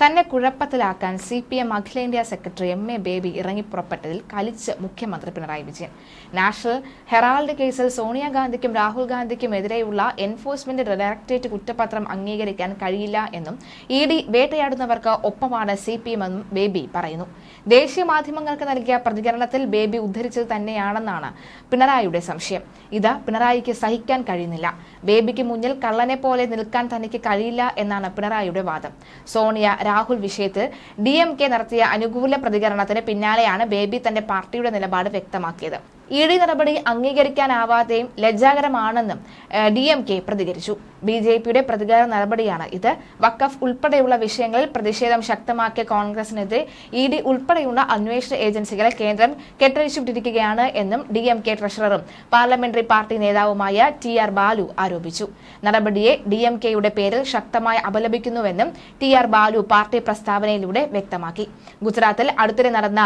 തന്നെ കുഴപ്പത്തിലാക്കാൻ C P M അഖിലേന്ത്യാ സെക്രട്ടറി എം എ ബേബി ഇറങ്ങിപ്പുറപ്പെട്ടതിൽ കലിച്ച് മുഖ്യമന്ത്രി പിണറായി വിജയൻ. നാഷണൽ ഹെറാൾഡ് കേസിൽ സോണിയാഗാന്ധിക്കും രാഹുൽ ഗാന്ധിക്കും എതിരെയുള്ള എൻഫോഴ്സ്മെന്റ് ഡയറക്ടറേറ്റ് കുറ്റപത്രം അംഗീകരിക്കാൻ കഴിയില്ല എന്നും ഇ ഡി വേട്ടയാടുന്നവർക്ക് ഒപ്പമാണ് സി പി എം എന്നും ബേബി പറയുന്നു. ദേശീയ മാധ്യമങ്ങൾക്ക് നൽകിയ പ്രതികരണത്തിൽ ബേബി ഉദ്ധരിച്ചത് തന്നെയാണെന്നാണ് പിണറായിയുടെ സംശയം. ഇത് പിണറായിക്ക് സഹിക്കാൻ കഴിയുന്നില്ല. ബേബിക്ക് മുന്നിൽ കള്ളനെ പോലെ നിൽക്കാൻ തനിക്ക് കഴിയില്ല എന്നാണ് പിണറായിയുടെ വാദം. സോണിയ രാഹുൽ വിഷയത്തിൽ ഡി എം കെ നടത്തിയ അനുകൂല പ്രതികരണത്തിന് പിന്നാലെയാണ് ബേബി തന്റെ പാർട്ടിയുടെ നിലപാട് വ്യക്തമാക്കിയത്. ഇ ഡി നടപടി അംഗീകരിക്കാനാവാതെയും ലജ്ജാകരമാണെന്നും ഡി എം കെ പ്രതികരിച്ചു. ബി ജെ പിയുടെ പ്രതികാര നടപടിയാണ് ഇത്. വഖഫ് ഉൾപ്പെടെയുള്ള വിഷയങ്ങളിൽ പ്രതിഷേധം ശക്തമാക്കിയ കോൺഗ്രസിനെതിരെ ഇ ഡി ഉൾപ്പെടെയുള്ള അന്വേഷണ ഏജൻസികളെ കേന്ദ്രം കെട്ടഴിച്ചുവിട്ടിരിക്കുകയാണ് എന്നും ഡി എം കെ ട്രഷററും പാർലമെന്ററി പാർട്ടി നേതാവുമായ ടി ആർ ബാലു ആരോപിച്ചു. നടപടിയെ ഡി എം കെയുടെ പേരിൽ ശക്തമായി അപലപിക്കുന്നുവെന്നും ടി ആർ ബാലു പാർട്ടി പ്രസ്താവനയിലൂടെ വ്യക്തമാക്കി. ഗുജറാത്തിൽ അടുത്തിടെ നടന്ന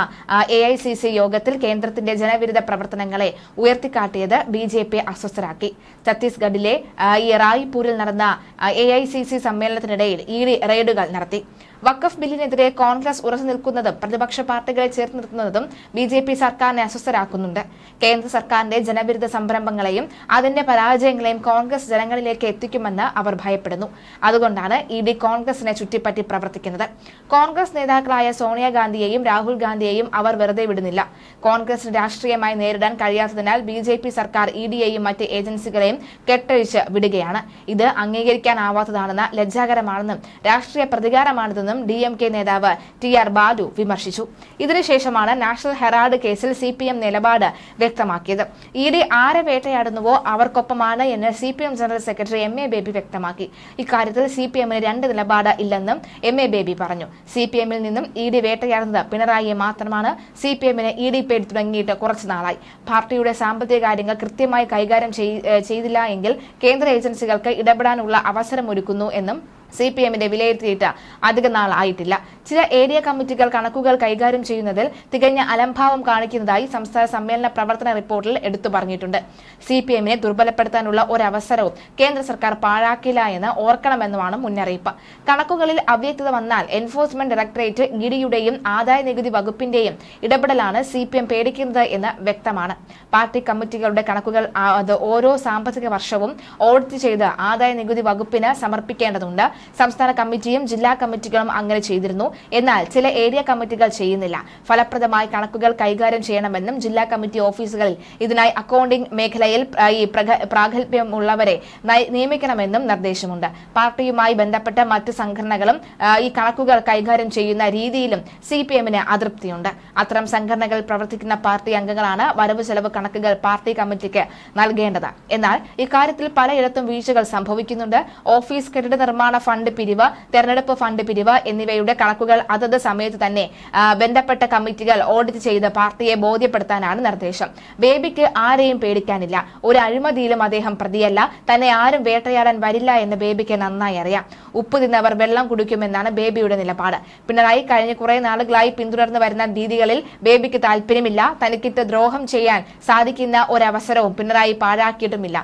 എ ഐ സി സി യോഗത്തിൽ കേന്ദ്രത്തിന്റെ ജനവിരുദ്ധ പ്രവർത്തനങ്ങളെ ഉയർത്തിക്കാട്ടിയത് ബി ജെ പി അസ്വസ്ഥരാക്കി. ഛത്തീസ്ഗഡിലെ ഈ ഈ റായ്പൂരിൽ നടന്ന എ ഐ സി സി സമ്മേളനത്തിനിടയിൽ ഇ ഡി റെയ്ഡുകൾ നടത്തി. വഖഫ് ബില്ലിനെതിരെ കോൺഗ്രസ് ഉറച്ചു നിൽക്കുന്നതും പ്രതിപക്ഷ പാർട്ടികളെ ചേർത്ത് നിർത്തുന്നതും ബി ജെ പി സർക്കാരിനെ അസ്വസ്ഥരാക്കുന്നുണ്ട്. കേന്ദ്ര സർക്കാരിന്റെ ജനവിരുദ്ധ സംരംഭങ്ങളെയും അതിന്റെ പരാജയങ്ങളെയും കോൺഗ്രസ് ജനങ്ങളിലേക്ക് എത്തിക്കുമെന്ന് അവർ ഭയപ്പെടുന്നു. അതുകൊണ്ടാണ് ഇ ഡി കോൺഗ്രസിനെ ചുറ്റിപ്പറ്റി പ്രവർത്തിക്കുന്നത്. കോൺഗ്രസ് നേതാക്കളായ സോണിയാഗാന്ധിയെയും രാഹുൽ ഗാന്ധിയെയും അവർ വെറുതെ വിടുന്നില്ല. കോൺഗ്രസിന് രാഷ്ട്രീയമായി നേരിടാൻ കഴിയാത്തതിനാൽ ബി ജെ പി സർക്കാർ ഇ ഡിയെയും മറ്റ് ഏജൻസികളെയും കെട്ടഴിച്ച് വിടുകയാണ്. ഇത് അംഗീകരിക്കാനാവാത്തതാണെന്ന് ലജ്ജാകരമാണെന്നും രാഷ്ട്രീയ പ്രതികാരമാണിതെന്നും ഡി എം കെ നേതാവ് ടി ആർ ബാലു വിമർശിച്ചു. ഇതിനുശേഷമാണ് നാഷണൽ ഹെറാൾഡ് കേസിൽ സി പി എം നിലപാട് വ്യക്തമാക്കിയത്. ഇ ഡി ആരെ വേട്ടയാടുന്നുവോ അവർക്കൊപ്പമാണ് എന്ന് C P M general secretary M A Baby വ്യക്തമാക്കി. ഇക്കാര്യത്തിൽ സി പി എമ്മിന് രണ്ട് നിലപാട് ഇല്ലെന്നും എം എ ബേബി പറഞ്ഞു. സി പി എമ്മിൽ നിന്നും ഇ ഡി വേട്ടയാടുന്നത് പിണറായിയെ മാത്രമാണ്. സി പി എമ്മിന് ഇ ഡി പേടി തുടങ്ങിയിട്ട് കുറച്ചു നാളായി. പാർട്ടിയുടെ സാമ്പത്തിക കാര്യങ്ങൾ കൃത്യമായി കൈകാര്യം ചെയ്- ചെയ്തില്ല എങ്കിൽ കേന്ദ്ര ഏജൻസികൾക്ക് ഇടപെടാനുള്ള അവസരമൊരുക്കുന്നു എന്നും സി പി എമ്മിന്റെ വിലയിരുത്തിയിട്ട് അധിക നാളായിട്ടില്ല ചില ഏരിയ കമ്മിറ്റികൾ കണക്കുകൾ കൈകാര്യം ചെയ്യുന്നതിൽ തികഞ്ഞ അലംഭാവം കാണിക്കുന്നതായി സംസ്ഥാന സമ്മേളന പ്രവർത്തന റിപ്പോർട്ടിൽ എടുത്തു പറഞ്ഞിട്ടുണ്ട്. സി പി എമ്മിനെ ദുർബലപ്പെടുത്താനുള്ള ഒരവസരവും കേന്ദ്ര സർക്കാർ പാഴാക്കില്ല എന്ന് ഓർക്കണമെന്നുമാണ് മുന്നറിയിപ്പ്. കണക്കുകളിൽ അവ്യക്തത വന്നാൽ എൻഫോഴ്സ്മെന്റ് ഡയറക്ടറേറ്റ് ഇഡിയുടെയും ആദായ നികുതി വകുപ്പിന്റെയും ഇടപെടലാണ് സി പി എം പേടിക്കുന്നത് എന്ന് വ്യക്തമാണ്. പാർട്ടി കമ്മിറ്റികളുടെ കണക്കുകൾ അത് ഓരോ സാമ്പത്തിക വർഷവും ഓഡിറ്റ് ചെയ്ത് ആദായ നികുതി വകുപ്പിന് സമർപ്പിക്കേണ്ടതുണ്ട്. സംസ്ഥാന കമ്മിറ്റിയും ജില്ലാ കമ്മിറ്റികളും അങ്ങനെ ചെയ്തിരുന്നു. എന്നാൽ ചില ഏരിയ കമ്മിറ്റികൾ ചെയ്യുന്നില്ല. ഫലപ്രദമായി കണക്കുകൾ കൈകാര്യം ചെയ്യണമെന്നും ജില്ലാ കമ്മിറ്റി ഓഫീസുകളിൽ ഇതിനായി അക്കൌണ്ടിംഗ് മേഖലയിൽ പ്രാഗൽഭ്യമുള്ളവരെ നിയമിക്കണമെന്നും നിർദ്ദേശമുണ്ട്. പാർട്ടിയുമായി ബന്ധപ്പെട്ട മറ്റ് സംഘടനകളും ഈ കണക്കുകൾ കൈകാര്യം ചെയ്യുന്ന രീതിയിലും സി പി എമ്മിന് അതൃപ്തിയുണ്ട്. അത്തരം സംഘടനകൾ പ്രവർത്തിക്കുന്ന പാർട്ടി അംഗങ്ങളാണ് വരവ് ചെലവ് കണക്കുകൾ പാർട്ടി കമ്മിറ്റിക്ക് നൽകേണ്ടത്. എന്നാൽ ഇക്കാര്യത്തിൽ പലയിടത്തും വീഴ്ചകൾ സംഭവിക്കുന്നുണ്ട്. ഓഫീസ് കെട്ടിട നിർമ്മാണ ഫണ്ട് പിരിവ് തെരഞ്ഞെടുപ്പ് ഫണ്ട് പിരിവ് എന്നിവയുടെ കണക്കുകൾ അതത് സമയത്ത് തന്നെ ബന്ധപ്പെട്ട കമ്മിറ്റികൾ ഓഡിറ്റ് ചെയ്ത് പാർട്ടിയെ ബോധ്യപ്പെടുത്താനാണ് നിർദ്ദേശം. ബേബിക്ക് ആരെയും പേടിക്കാനില്ല. ഒരു അഴിമതിയിലും അദ്ദേഹം പ്രതിയല്ല. തന്നെ ആരും വേട്ടയാടാൻ വരില്ല എന്ന് ബേബിക്ക് നന്നായി അറിയാം. ഉപ്പ് തിന്നവർ വെള്ളം കുടിക്കുമെന്നാണ് ബേബിയുടെ നിലപാട്. പിണറായി കഴിഞ്ഞ കുറെ നാളുകളായി പിന്തുടർന്നു വരുന്ന രീതികളിൽ ബേബിക്ക് താല്പര്യമില്ല. തനിക്കിട്ട് ദ്രോഹം ചെയ്യാൻ സാധിക്കുന്ന ഒരവസരവും പിണറായി പാഴാക്കിയിട്ടുമില്ല.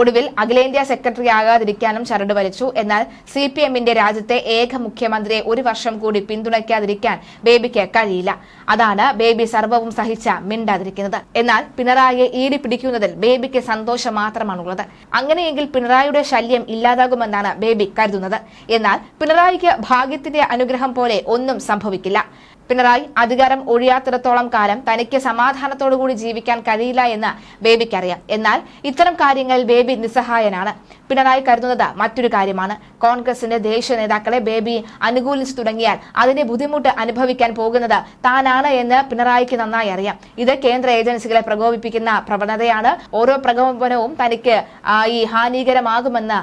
ഒടുവിൽ അഖിലേന്ത്യാ സെക്രട്ടറി ആകാതിരിക്കാനും ചരട് വലിച്ചു. എന്നാൽ സി പി എമ്മിന്റെ രാജ്യത്തെ ഏക മുഖ്യമന്ത്രിയെ ഒരു വർഷം കൂടി പിന്തുണയ്ക്കാതിരിക്കാൻ ബേബിക്ക് കഴിയില്ല. അതാണ് ബേബി സർവവും സഹിച്ച മിണ്ടാതിരിക്കുന്നത്. എന്നാൽ പിണറായിയെ ഈടി പിടിക്കുന്നതിൽ ബേബിക്ക് സന്തോഷം മാത്രമാണുള്ളത്. അങ്ങനെയെങ്കിൽ പിണറായിയുടെ ശല്യം ഇല്ലാതാകുമെന്നാണ് ബേബി കരുതുന്നത്. എന്നാൽ പിണറായിക്ക് ഭാഗ്യത്തിന്റെ അനുഗ്രഹം പോലെ ഒന്നും സംഭവിക്കില്ല. പിണറായി അധികാരം ഒഴിയാത്തിടത്തോളം കാലം തനിക്ക് സമാധാനത്തോടുകൂടി ജീവിക്കാൻ കഴിയില്ല എന്ന് ബേബിക്കറിയാം. എന്നാൽ ഇത്തരം കാര്യങ്ങളിൽ ബേബി നിസ്സഹായനാണ്. പിണറായി കരുതുന്നത് മറ്റൊരു കാര്യമാണ്. കോൺഗ്രസിന്റെ ദേശീയ നേതാക്കളെ ബേബി അനുകൂലിച്ചു തുടങ്ങിയാൽ അതിന്റെ ബുദ്ധിമുട്ട് അനുഭവിക്കാൻ പോകുന്നത് താനാണ് എന്ന് പിണറായിക്ക് നന്നായി അറിയാം. ഇത് കേന്ദ്ര ഏജൻസികളെ പ്രകോപിപ്പിക്കുന്ന പ്രവണതയാണ്. ഓരോ പ്രകോപനവും തനിക്ക് ഈ ഹാനികരമാകുമെന്ന്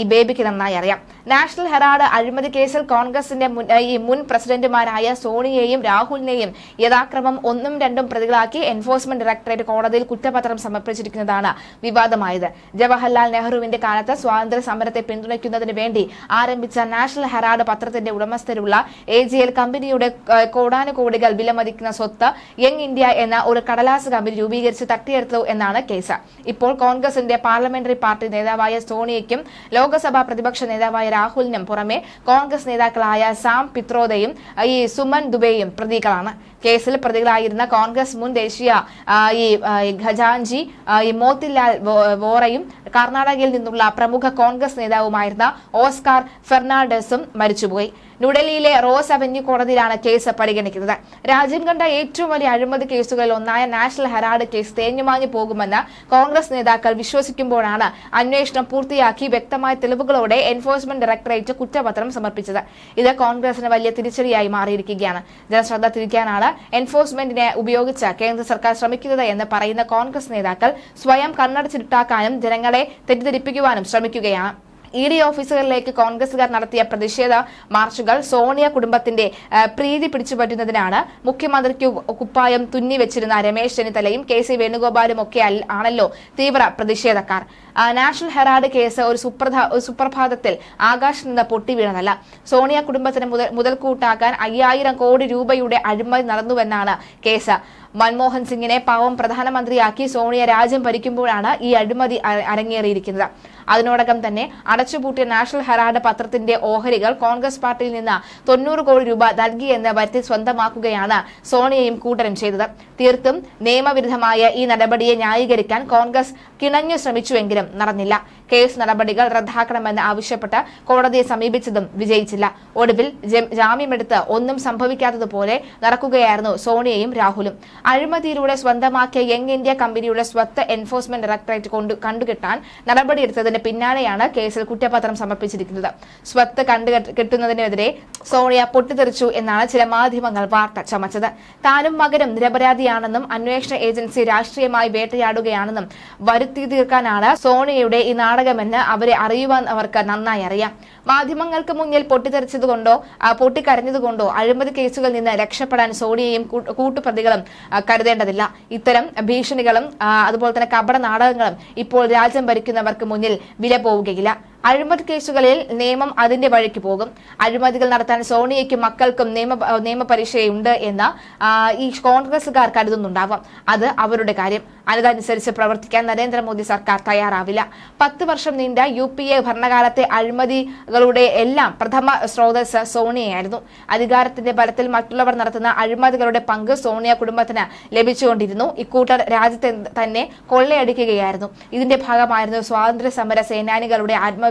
ഈ ബേബിക്ക് നന്നായി അറിയാം. നാഷണൽ ഹെറാഡ് അഴിമതി കേസിൽ കോൺഗ്രസിന്റെ മുൻ- പ്രസിഡന്റുമാരായ സോണിയെയും രാഹുലിനെയും യഥാക്രമം ഒന്നും രണ്ടും പ്രതികളാക്കി എൻഫോഴ്സ്മെന്റ് ഡയറക്ടറേറ്റ് കോടതിയിൽ കുറ്റപത്രം സമർപ്പിച്ചിരിക്കുന്നതാണ് വിവാദമായത്. ജവഹർലാൽ നെഹ്റുവിന്റെ കാലത്ത് സ്വാതന്ത്ര്യ സമരത്തെ പിന്തുണയ്ക്കുന്നതിന് വേണ്ടി ആരംഭിച്ച നാഷണൽ ഹെറാഡ് പത്രത്തിന്റെ ഉടമസ്ഥരുള്ള എ ജി എൽ കമ്പനിയുടെ കോടാനുകോടികൾ വിലമതിക്കുന്ന സ്വത്ത് യങ് ഇന്ത്യ എന്ന ഒരു കടലാസ് കമ്പനി രൂപീകരിച്ച് തട്ടിയെടുത്തു എന്നാണ് കേസ്. ഇപ്പോൾ കോൺഗ്രസിന്റെ പാർലമെന്ററി പാർട്ടി നേതാവായ സോണിയയ്ക്കും ലോക്സഭാ പ്രതിപക്ഷ നേതാവായ രാഹുലിനും പുറമെ കോൺഗ്രസ് നേതാക്കളായ സാം പിത്രോദയും ഈ സുമൻ ദുബെയും പ്രതികളാണ്. കേസിൽ പ്രതികളായിരുന്ന കോൺഗ്രസ് മുൻ ദേശീയ ഈ ഖജാൻജി ഈ മോത്തിലാൽ വോറയും കർണാടകയിൽ നിന്നുള്ള പ്രമുഖ കോൺഗ്രസ് നേതാവുമായിരുന്ന ഓസ്കാർ ഫെർണാണ്ടസും മരിച്ചുപോയി. ന്യൂഡൽഹിയിലെ റോസ് അവന്യൂ കോടതിയിലാണ് കേസ് പരിഗണിക്കുന്നത്. രാജ്യം കണ്ട ഏറ്റവും വലിയ അഴിമതി കേസുകളിൽ ഒന്നായ നാഷണൽ ഹെറാഡ് കേസ് തേഞ്ഞുമാഞ്ഞു പോകുമെന്ന് കോൺഗ്രസ് നേതാക്കൾ വിശ്വസിക്കുമ്പോഴാണ് അന്വേഷണം പൂർത്തിയാക്കി വ്യക്തമായ തെളിവുകളോടെ എൻഫോഴ്സ്മെന്റ് ഡയറക്ടറേറ്റ് കുറ്റപത്രം സമർപ്പിച്ചത്. ഇത് കോൺഗ്രസിന് വലിയ തിരിച്ചടിയായി മാറിയിരിക്കുകയാണ്. ജനശ്രദ്ധ തിരിക്കാനാണ് എൻഫോഴ്സ്മെന്റിനെ ഉപയോഗിച്ച് കേന്ദ്ര സർക്കാർ ശ്രമിക്കുന്നത് എന്ന് പറയുന്ന കോൺഗ്രസ് നേതാക്കൾ സ്വയം കണ്ണടച്ചിട്ടാക്കാനും ജനങ്ങളെ തെറ്റിദ്ധരിപ്പിക്കുവാനും ശ്രമിക്കുകയാണ്. ഇ ഡി ഓഫീസുകളിലേക്ക് കോൺഗ്രസുകാർ നടത്തിയ പ്രതിഷേധ മാർച്ചുകൾ സോണിയ കുടുംബത്തിന്റെ പ്രീതി പിടിച്ചുപറ്റുന്നതിനാണ് മുഖ്യമന്ത്രിക്ക് കുപ്പായം തുന്നിവെച്ചിരുന്ന രമേശ് ചെന്നിത്തലയും കെ സി വേണുഗോപാലും ഒക്കെ ആണല്ലോ തീവ്ര പ്രതിഷേധക്കാർ. നാഷണൽ ഹെറാഡ് കേസ് ഒരു സുപ്രധാ സുപ്രഭാതത്തിൽ ആകാശത്ത് നിന്ന് പൊട്ടിവീണതല്ല സോണിയ കുടുംബത്തിന് മുതൽ മുതൽക്കൂട്ടാക്കാൻ അയ്യായിരം കോടി രൂപയുടെ അഴിമതി നടന്നുവെന്നാണ് കേസ്. മൻമോഹൻ സിംഗിനെ പാവം പ്രധാനമന്ത്രിയാക്കി സോണിയ രാജ്യം ഭരിക്കുമ്പോഴാണ് ഈ അഴിമതി അരങ്ങേറിയിരിക്കുന്നത്. അതിനോടകം തന്നെ അടച്ചുപൂട്ടിയ നാഷണൽ ഹെറാൾഡ് പത്രത്തിന്റെ ഓഹരികൾ കോൺഗ്രസ് പാർട്ടിയിൽ നിന്ന് തൊണ്ണൂറ് കോടി രൂപ നൽകിയെന്ന് വരുത്തി സ്വന്തമാക്കുകയാണ് സോണിയയും കൂട്ടരും ചെയ്തത്. തീർത്തും നിയമവിരുദ്ധമായ ഈ നടപടിയെ ന്യായീകരിക്കാൻ കോൺഗ്രസ് കിണഞ്ഞു ശ്രമിച്ചുവെങ്കിലും നടന്നില്ല. കേസ് നടപടികൾ റദ്ദാക്കണമെന്ന് ആവശ്യപ്പെട്ട് കോടതിയെ സമീപിച്ചതും വിജയിച്ചില്ല. ഒടുവിൽ ജാമ്യമെടുത്ത് ഒന്നും സംഭവിക്കാത്തതുപോലെ നടക്കുകയായിരുന്നു സോണിയയും രാഹുലും. അഴിമതിയിലൂടെ സ്വന്തമാക്കിയ യങ് ഇന്ത്യ കമ്പനിയുടെ സ്വത്ത് എൻഫോഴ്സ്മെന്റ് ഡയറക്ടറേറ്റ് കൊണ്ട് കണ്ടുകെട്ടാൻ നടപടിയെടുത്തതിന് പിന്നാലെയാണ് കേസിൽ കുറ്റപത്രം സമർപ്പിച്ചിരിക്കുന്നത്. സ്വത്ത് കണ്ടുകെട്ടുന്നതിനെതിരെ സോണിയ പൊട്ടിത്തെറിച്ചു എന്നാണ് ചില മാധ്യമങ്ങൾ വാർത്ത ചമച്ചത്. താനും മകനും നിരപരാധിയാണെന്നും അന്വേഷണ ഏജൻസി രാഷ്ട്രീയമായി വേട്ടയാടുകയാണെന്നും വരുത്തി തീർക്കാനാണ് സോണിയയുടെ ഈ നാടകമെന്ന് അവരെ അറിയുവാൻ അവർക്ക് നന്നായി അറിയാം. മാധ്യമങ്ങൾക്ക് മുന്നിൽ പൊട്ടിത്തെറിച്ചതുകൊണ്ടോ പൊട്ടിക്കരഞ്ഞതുകൊണ്ടോ അഴിമതി കേസുകളിൽ നിന്ന് രക്ഷപ്പെടാൻ സോണിയയും കൂട്ട്- കൂട്ടുപ്രതികളും കരുതേണ്ടതില്ല. ഇത്തരം ഭീഷണികളും അതുപോലെ തന്നെ കപട നാടകങ്ങളും ഇപ്പോൾ രാജ്യം ഭരിക്കുന്നവർക്ക് മുന്നിൽ വില പോവുകയില്ല. അഴിമതി കേസുകളിൽ നിയമം അതിന്റെ വഴിക്ക് പോകും. അഴിമതികൾ നടത്താൻ സോണിയയ്ക്കും മക്കൾക്കും നിയമ നിയമപരീക്ഷയുണ്ട് എന്ന് ഈ കോൺഗ്രസുകാർ കരുതുന്നുണ്ടാവാം. അത് അവരുടെ കാര്യം. അതനുസരിച്ച് പ്രവർത്തിക്കാൻ നരേന്ദ്രമോദി സർക്കാർ തയ്യാറാവില്ല. പത്ത് വർഷം നീണ്ട യു പി എ ഭരണകാലത്തെ അഴിമതികളുടെ എല്ലാം പ്രഥമ സ്രോതസ് സോണിയയായിരുന്നു. അധികാരത്തിന്റെ ബലത്തിൽ മറ്റുള്ളവർ നടത്തുന്ന അഴിമതികളുടെ പങ്ക് സോണിയ കുടുംബത്തിന് ലഭിച്ചുകൊണ്ടിരുന്നു. ഇക്കൂട്ടർ രാജ്യത്തെ തന്നെ കൊള്ളയടിക്കുകയായിരുന്നു. ഇതിന്റെ ഭാഗമായിരുന്നു സ്വാതന്ത്ര്യ സമര സേനാനികളുടെ ആത്മാവിലേക്ക്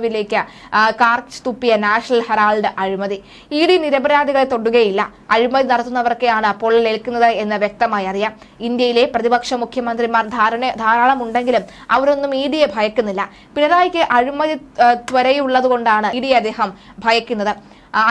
ആ, കാർച്ച് തുപ്പിയ നാഷണൽ ഹെറാൾഡ് അഴിമതി. ഇ ഡി നിരപരാധികളെ തൊടുകയില്ല. അഴിമതി നടത്തുന്നവർക്കെയാണ് പൊള്ളലേൽക്കുന്നത് എന്ന് വ്യക്തമായി അറിയാം. ഇന്ത്യയിലെ പ്രതിപക്ഷ മുഖ്യമന്ത്രിമാർ ധാരണ ധാരാളം ഉണ്ടെങ്കിലും അവരൊന്നും ഇ ഡിയെ ഭയക്കുന്നില്ല. പിണറായിക്ക് അഴിമതി ത്വരയുള്ളത് ത്വരയുള്ളതുകൊണ്ടാണ് ഇ ഡി അദ്ദേഹം ഭയക്കുന്നത്.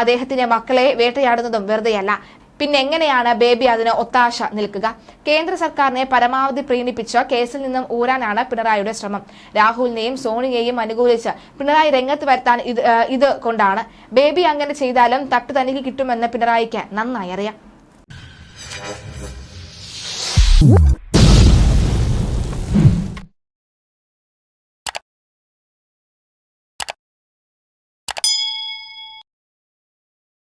അദ്ദേഹത്തിന്റെ മക്കളെ വേട്ടയാടുന്നതും വെറുതെയല്ല. പിന്നെ എങ്ങനെയാണ് ബേബി അതിന് ഒത്താശ നിൽക്കുക? കേന്ദ്ര സർക്കാരിനെ പരമാവധി പ്രീണിപ്പിച്ച് കേസിൽ നിന്നും ഊരാനാണ് പിണറായിയുടെ ശ്രമം. രാഹുലിനെയും സോണിയെയും അനുകൂലിച്ച് പിണറായി രംഗത്ത് വരുത്താൻ ഇത് ഇത് കൊണ്ടാണ്. ബേബി അങ്ങനെ ചെയ്താലും തട്ട് തനിക്ക് കിട്ടുമെന്ന് പിണറായിക്ക് നന്നായി അറിയാം.